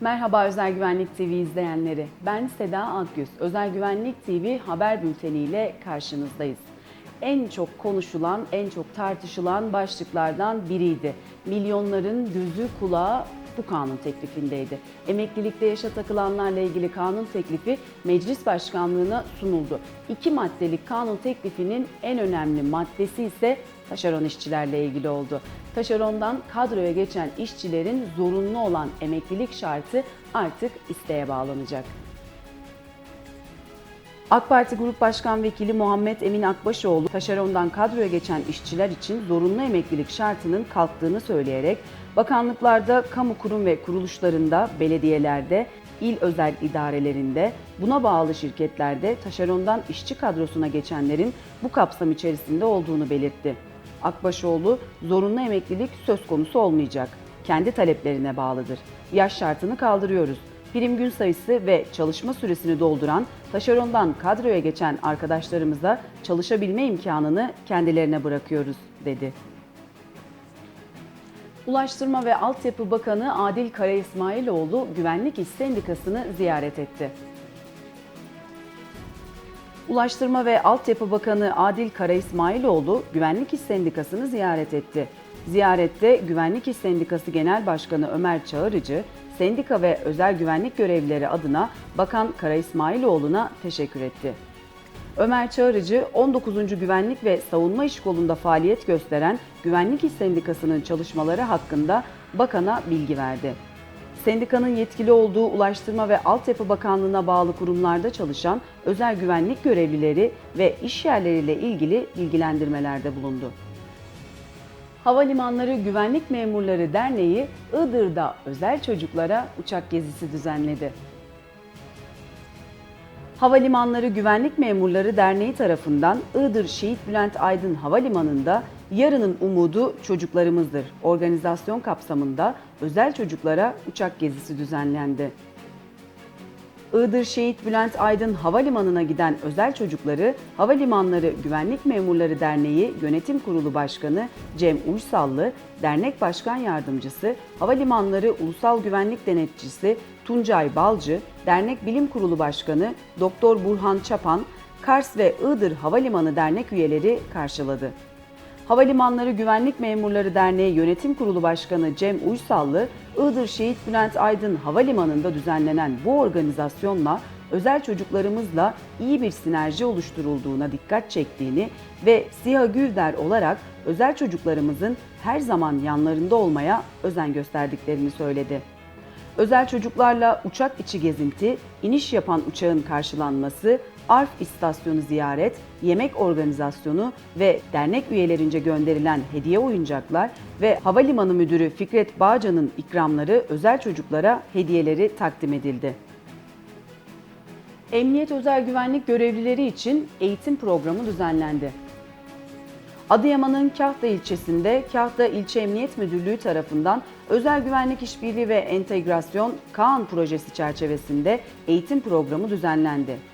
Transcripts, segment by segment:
Merhaba Özel Güvenlik TV izleyenleri. Ben Seda Akgüz. Özel Güvenlik TV haber bülteni ile karşınızdayız. En çok konuşulan, en çok tartışılan başlıklardan biriydi. Milyonların gözü kulağı bu kanun teklifindeydi. Emeklilikte yaşa takılanlarla ilgili kanun teklifi meclis başkanlığına sunuldu. İki maddelik kanun teklifinin en önemli maddesi ise taşeron işçilerle ilgili oldu. Taşerondan kadroya geçen işçilerin zorunlu olan emeklilik şartı artık isteğe bağlanacak. AK Parti Grup Başkan Vekili Muhammed Emin Akbaşoğlu, taşerondan kadroya geçen işçiler için zorunlu emeklilik şartının kalktığını söyleyerek, bakanlıklarda, kamu kurum ve kuruluşlarında, belediyelerde, il özel idarelerinde, buna bağlı şirketlerde taşerondan işçi kadrosuna geçenlerin bu kapsam içerisinde olduğunu belirtti. Akbaşoğlu, zorunlu emeklilik söz konusu olmayacak. Kendi taleplerine bağlıdır. Yaş şartını kaldırıyoruz. Prim gün sayısı ve çalışma süresini dolduran taşerondan kadroya geçen arkadaşlarımıza çalışabilme imkanını kendilerine bırakıyoruz, dedi. Ulaştırma ve Altyapı Bakanı Adil Kara İsmailoğlu Güvenlik İş Sendikası'nı ziyaret etti. Ulaştırma ve Altyapı Bakanı Adil Kara İsmailoğlu Güvenlik İş Sendikası'nı ziyaret etti. Ziyarette Güvenlik İş Sendikası Genel Başkanı Ömer Çağırıcı, sendika ve özel güvenlik görevlileri adına Bakan Kara İsmailoğlu'na teşekkür etti. Ömer Çağrıcı, 19. Güvenlik ve Savunma İş Kolu'nda faaliyet gösteren Güvenlik İş Sendikası'nın çalışmaları hakkında bakana bilgi verdi. Sendikanın yetkili olduğu Ulaştırma ve Altyapı Bakanlığı'na bağlı kurumlarda çalışan özel güvenlik görevlileri ve iş yerleriyle ilgili bilgilendirmelerde bulundu. Havalimanları Güvenlik Memurları Derneği Iğdır'da özel çocuklara uçak gezisi düzenledi. Havalimanları Güvenlik Memurları Derneği tarafından Iğdır Şehit Bülent Aydın Havalimanı'nda Yarının Umudu Çocuklarımızdır organizasyon kapsamında özel çocuklara uçak gezisi düzenlendi. Iğdır Şehit Bülent Aydın Havalimanı'na giden özel çocukları Havalimanları Güvenlik Memurları Derneği Yönetim Kurulu Başkanı Cem Uysallı, Dernek Başkan Yardımcısı, Havalimanları Ulusal Güvenlik Denetçisi Tuncay Balcı, Dernek Bilim Kurulu Başkanı Doktor Burhan Çapan, Kars ve Iğdır Havalimanı Dernek üyeleri karşıladı. Havalimanları Güvenlik Memurları Derneği Yönetim Kurulu Başkanı Cem Uysallı, Iğdır Şehit Bülent Aydın Havalimanı'nda düzenlenen bu organizasyonla özel çocuklarımızla iyi bir sinerji oluşturulduğuna dikkat çektiğini ve SİHA Güvder olarak özel çocuklarımızın her zaman yanlarında olmaya özen gösterdiklerini söyledi. Özel çocuklarla uçak içi gezinti, iniş yapan uçağın karşılanması, ARF istasyonu ziyaret, yemek organizasyonu ve dernek üyelerince gönderilen hediye oyuncaklar ve Havalimanı Müdürü Fikret Bağcan'ın ikramları özel çocuklara hediyeleri takdim edildi. Emniyet Özel Güvenlik görevlileri için eğitim programı düzenlendi. Adıyaman'ın Kahta ilçesinde Kahta İlçe Emniyet Müdürlüğü tarafından Özel Güvenlik İşbirliği ve Entegrasyon Kaan projesi çerçevesinde eğitim programı düzenlendi.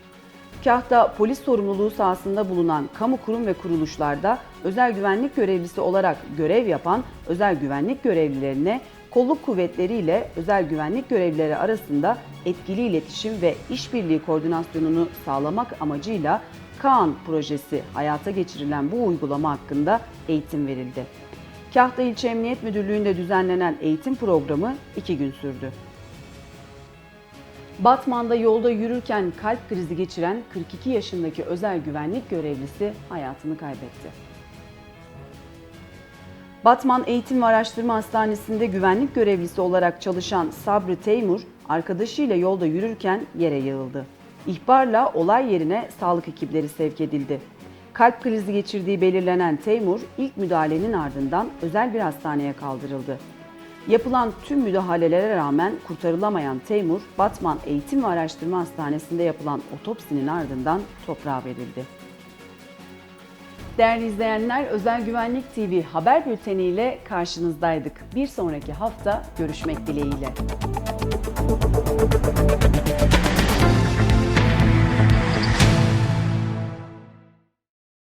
Kahta polis sorumluluğu sahasında bulunan kamu kurum ve kuruluşlarda özel güvenlik görevlisi olarak görev yapan özel güvenlik görevlilerine kolluk kuvvetleri ile özel güvenlik görevlileri arasında etkili iletişim ve işbirliği koordinasyonunu sağlamak amacıyla Kaan projesi hayata geçirilen bu uygulama hakkında eğitim verildi. Kahta İlçe Emniyet Müdürlüğü'nde düzenlenen eğitim programı iki gün sürdü. Batman'da yolda yürürken kalp krizi geçiren 42 yaşındaki özel güvenlik görevlisi hayatını kaybetti. Batman Eğitim ve Araştırma Hastanesi'nde güvenlik görevlisi olarak çalışan Sabri Teymur, arkadaşıyla yolda yürürken yere yığıldı. İhbarla olay yerine sağlık ekipleri sevk edildi. Kalp krizi geçirdiği belirlenen Teymur, ilk müdahalenin ardından özel bir hastaneye kaldırıldı. Yapılan tüm müdahalelere rağmen kurtarılamayan Teymur, Batman Eğitim ve Araştırma Hastanesi'nde yapılan otopsinin ardından toprağa verildi. Değerli izleyenler, Özel Güvenlik TV haber bülteni ile karşınızdaydık. Bir sonraki hafta görüşmek dileğiyle.